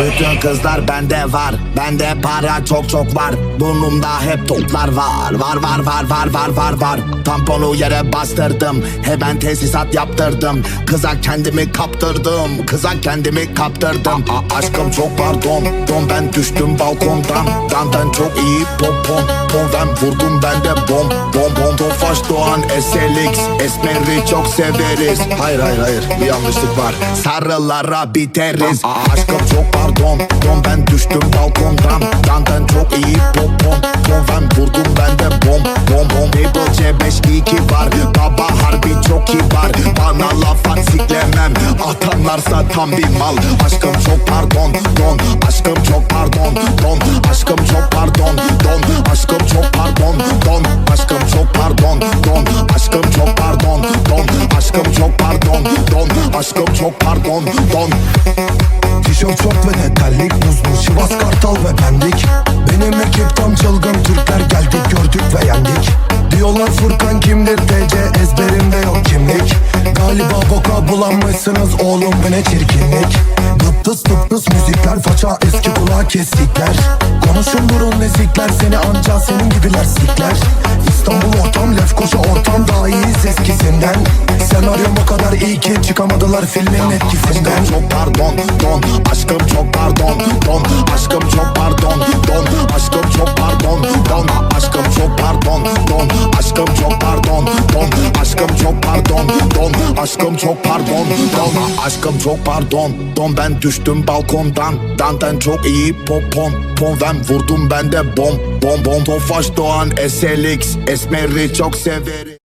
Bütün kızlar bende var Bende para çok çok var. Burnumda hep toplar var Var var var var var var var. Tamponu yere bastırdım Hemen tesisat yaptırdım. Kıza kendimi kaptırdım Kıza kendimi kaptırdım. A- Aşkım çok pardon Don ben düştüm balkondan. Dandan çok iyi popon Pon ben vurdum ben de bom Bom bom. Tofaş Doğan SLX Esmeri çok severiz. Hayır hayır hayır bir yanlışlık var. Sarılara biteriz. A- Aşkım çok pardon Don ben düştüm balkondan. Dandan çok iyi popon Pon ben vurdum ben de bom Bom bom. Label C522 var. Baba harbi çok kibar Bana laf at siklemem. Atanlarsa tam bir mal. Aşkım çok pardon Don. Aşkım çok pardon Don. Aşkım çok pardon Don. Aşkım çok pardon Don. Aşkım çok pardon Don. Aşkım çok pardon Don. Aşkım çok pardon Don. Aşkım çok pardon Don Tişört şort ve de terlik buzlu. Sivas Kartal ve bendik Benim ekip tam çılgın. Türkler geldik gördük ve yendik. Diyorlar Furkan kimdir TC ezberimde yok kimlik. Galiba boka bulanmışsınız oğlum bu ne çirkinlik? Dıptıs dıptıs müzikler faça eski kulağı kestikler. Konuşun durun nezikler seni anca senin gibiler sikler ki çıkamadılar filmin etkisinden. Çok pardon Don. Aşkım çok pardon Don. Aşkım çok pardon Don. Aşkım çok pardon Don. Aşkım çok pardon Don. Aşkım çok pardon Don. Aşkım çok pardon Don. Aşkım çok pardon Don. Aşkım çok pardon Don. Ben düştüm balkondan. Dandan çok iyi popon Pon ben vurdum ben de bom Bom bom. Tofaş Doğan SLX Esmeri çok severim